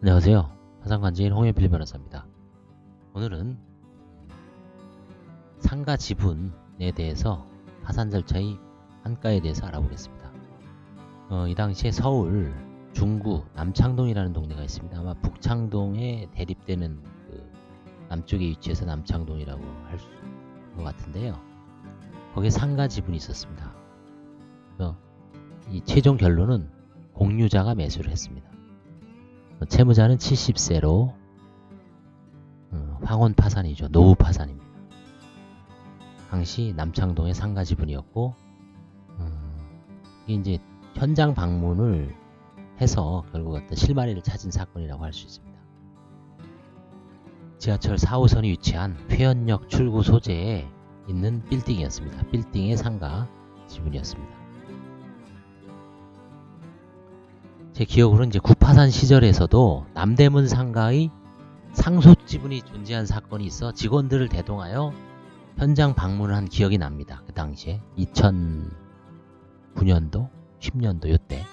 안녕하세요. 화상관제인 홍현필 변호사입니다. 오늘은 상가 지분에 대해서 파산 절차의 한가에 대해서 알아보겠습니다. 어, 이 당시에 서울 중구 남창동이라는 동네가 있습니다. 아마 북창동에 대립되는 그 남쪽에 위치해서 남창동이라고 할 것 같은데요. 거기에 상가 지분이 있었습니다. 이 최종 결론은 공유자가 매수를 했습니다. 어, 채무자는 70세로 어, 황혼 파산이죠. 노후 파산입니다. 당시 남창동의 상가 지분이었고 어, 이게 이제 현장 방문을 해서 결국 어떤 실마리를 찾은 사건이라고 할 수 있습니다. 지하철 4호선이 위치한 회원역 출구 소재에 있는 빌딩이었습니다. 빌딩의 상가 지분이었습니다. 제 기억으로는 이제 구파산 시절에서도 남대문 상가의 상속 지분이 존재한 사건이 있어 직원들을 대동하여 현장 방문을 한 기억이 납니다. 그 당시에 2009년도, 10년도 요때.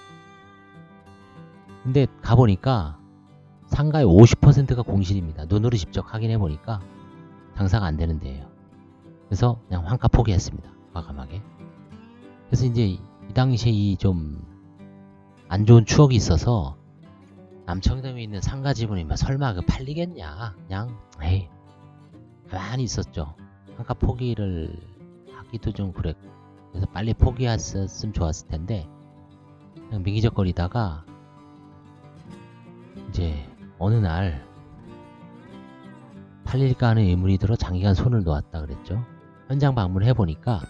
근데 가보니까 상가의 50%가 공실입니다. 눈으로 직접 확인해 보니까 장사가 안 되는 데예요. 그래서 그냥 환가 포기했습니다. 과감하게. 그래서 이제 이 당시에 이 좀 안 좋은 추억이 있어서 남청동에 있는 상가 지분이면 설마 그 팔리겠냐? 그냥 에이 가만히 있었죠. 환가 포기를 하기도 좀 그랬고 그래서 빨리 포기했으면 좋았을 텐데 그냥 미기적거리다가 이제 어느 날 팔릴까 하는 의문이 들어 장기간 손을 놓았다 그랬죠. 현장 방문을 해보니까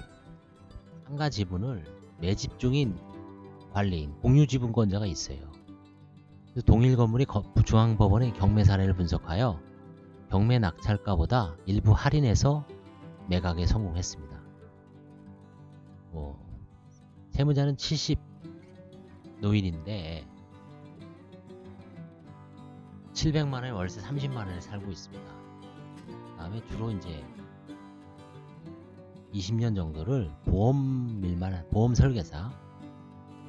상가 지분을 매집 중인 관리인 공유 지분권자가 있어요. 그래서 동일 건물이 거- 중앙법원의 경매 사례를 분석하여 경매 낙찰가보다 일부 할인해서 매각에 성공했습니다. 뭐 채무자는 70 노인인데 700만 원에 월세 30만 원에 살고 있습니다. 다음에 주로 이제 20년 정도를 보험 일만 보험 설계사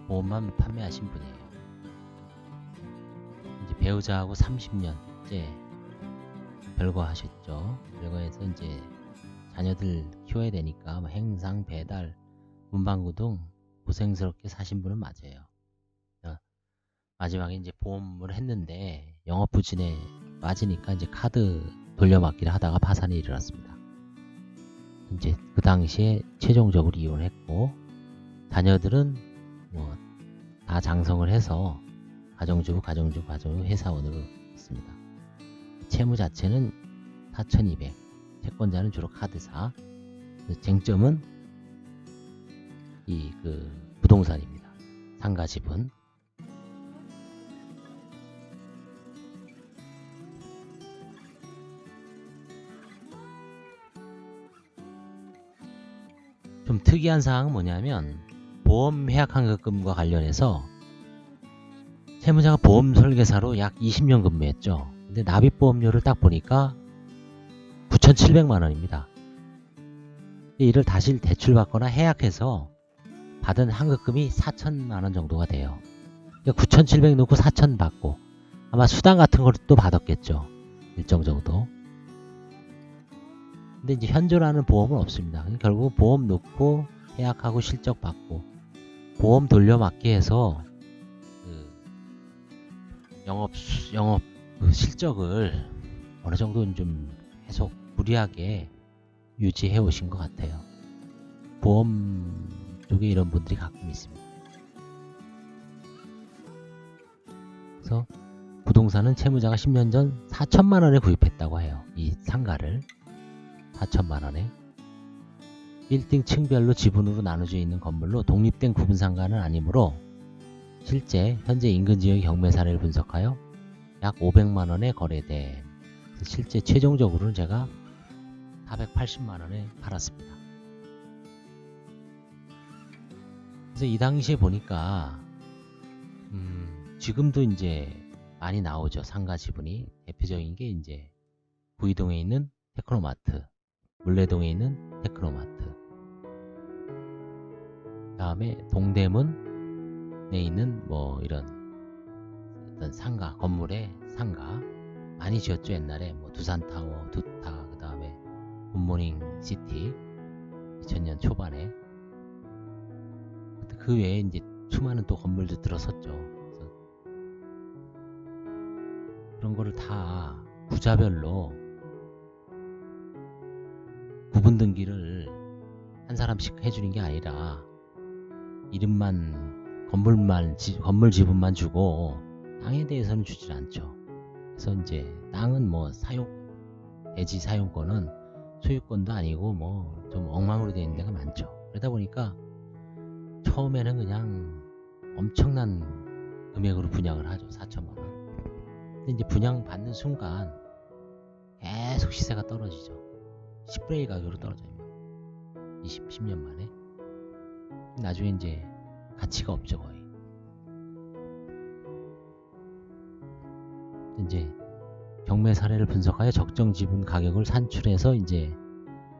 보험만 판매하신 분이에요. 이제 배우자하고 30년째 별거 하셨죠. 별거해서 이제 자녀들 키워야 되니까 뭐 행상 배달 문방구 등 고생스럽게 사신 분은 맞아요. 어, 마지막에 이제 보험을 했는데 영업 부진에 빠지니까 이제 카드 돌려막기를 하다가 파산이 일어났습니다. 이제 그 당시에 최종적으로 이혼했고 자녀들은 뭐 다 장성을 해서 가정주부, 가정주부, 가정주부 회사원으로 있습니다. 채무 자체는 4,200, 채권자는 주로 카드사. 그 쟁점은 이 그 부동산입니다. 상가 지분. 좀 특이한 사항은 뭐냐면 보험 해약 환급금과 관련해서 채무자가 보험 설계사로 약 20년 근무했죠. 근데 납입 보험료를 딱 보니까 9,700만 원입니다. 이를 다시 대출받거나 해약해서 받은 환급금이 4천만 원 정도가 돼요. 그러니까 9,700 넣고 4천 받고 아마 수당 같은 걸또 받았겠죠. 일정 정도. 근데 이제 현존하는 보험은 없습니다. 그러니까 결국 보험 넣고 해약하고 실적 받고 보험 돌려막기 해서 그 영업 수- 영업 그 실적을 어느 정도는 좀 계속 무리하게 유지해 오신 것 같아요. 보험 쪽에 이런 분들이 가끔 있습니다. 그래서 부동산은 채무자가 10년 전 4천만 원에 구입했다고 해요. 이 상가를 4천만 원에 빌딩 층별로 지분으로 나눠져 있는 건물로 독립된 구분 상가는 아니므로 실제 현재 인근 지역 경매 사례를 분석하여 약 500만 원에 거래돼 실제 최종적으로는 제가 480만 원에 팔았습니다. 그래서 이 당시에 보니까 음, 지금도 이제 많이 나오죠. 상가 지분이. 대표적인 게 이제 구이동에 있는 테크노마트, 물레동에 있는 테크노마트, 다음에 동대문에 있는 뭐 이런 어떤 상가 건물의 상가. 많이 지었죠 옛날에. 뭐 두산타워, 두타 그 다음에 굿모닝 시티 2000년 초반에. 그 외에 이제 수많은 또 건물도 들어섰죠. 그런 거를 다 부자별로 구분 등기를 한 사람씩 해주는 게 아니라 이름만 건물만 지- 건물 지분만 주고 땅에 대해서는 주질 않죠. 그래서 이제 땅은 뭐 사용 대지 사용권은 소유권도 아니고 뭐 좀 엉망으로 되어 있는 데가 많죠. 그러다 보니까 처음에는 그냥 엄청난 금액으로 분양을 하죠. 4천만 원. 근데 이제 분양 받는 순간 계속 시세가 떨어지죠. 10분의 1 가격으로 떨어져요. 20, 10년 만에. 나중에 이제 가치가 없죠, 거의. 이제 경매 사례를 분석하여 적정 지분 가격을 산출해서 이제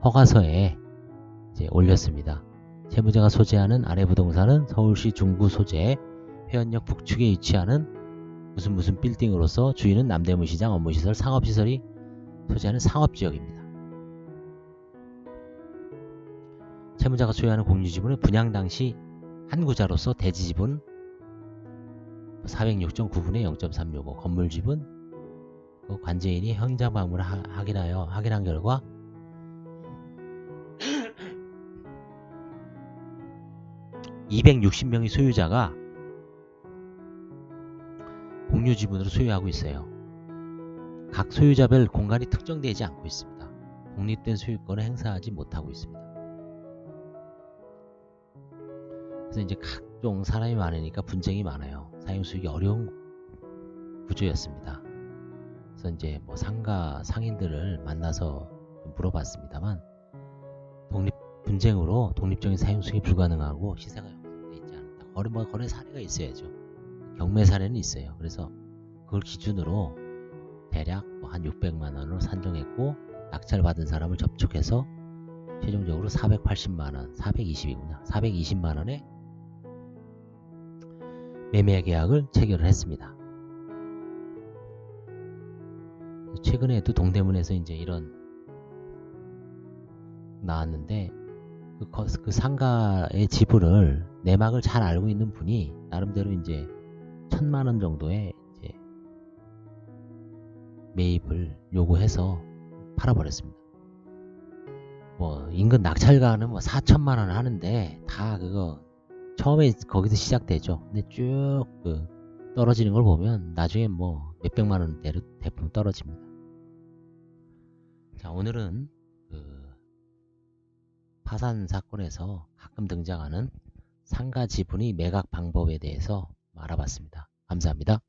허가서에 이제 올렸습니다. 채무자가 소재하는 아래 부동산은 서울시 중구 소재 회원역 북측에 위치하는 무슨 무슨 빌딩으로서 주인은 남대문 시장 업무시설 상업시설이 소재하는 상업지역입니다. 채무자가 소유하는 공유지분은 분양 당시 한 구자로서 대지지분 406.9분의 0.365 건물지분 그 관제인이 현장 방문을 하- 확인하여 확인한 결과 (260명의) 소유자가 공유 지분으로 소유하고 있어요. 각 소유자별 공간이 특정되지 않고 있습니다. 독립된 소유권을 행사하지 못하고 있습니다. 그래서 이제 각종 사람이 많으니까 분쟁이 많아요. 사용 수익이 어려운 구조였습니다. 그래서 이제 뭐 상가 상인들을 만나서 좀 물어봤습니다만 독립 분쟁으로 독립적인 사용 수익이 불가능하고 시세가 형성돼 있지 않다. 거래 뭐 거래 사례가 있어야죠. 경매 사례는 있어요. 그래서 그걸 기준으로 대략 뭐 한 600만 원으로 산정했고 낙찰 받은 사람을 접촉해서 최종적으로 480만 원, 420이구나. 420만 원에 매매 계약을 체결을 했습니다. 최근에도 동대문에서 이제 이런 나왔는데 그, 거- 그 상가의 지분을 내막을 잘 알고 있는 분이 나름대로 이제 천만 원 정도의 이제 매입을 요구해서 팔아버렸습니다. 뭐 인근 낙찰가는 뭐 4천만 원 하는데 다 그거 처음에 거기서 시작되죠. 근데 쭉 그 떨어지는 걸 보면 나중에 뭐 몇백만 원대로 대부분 떨어집니다. 자 오늘은 그 파산 사건에서 가끔 등장하는 상가 지분의 매각 방법에 대해서 알아봤습니다. 감사합니다.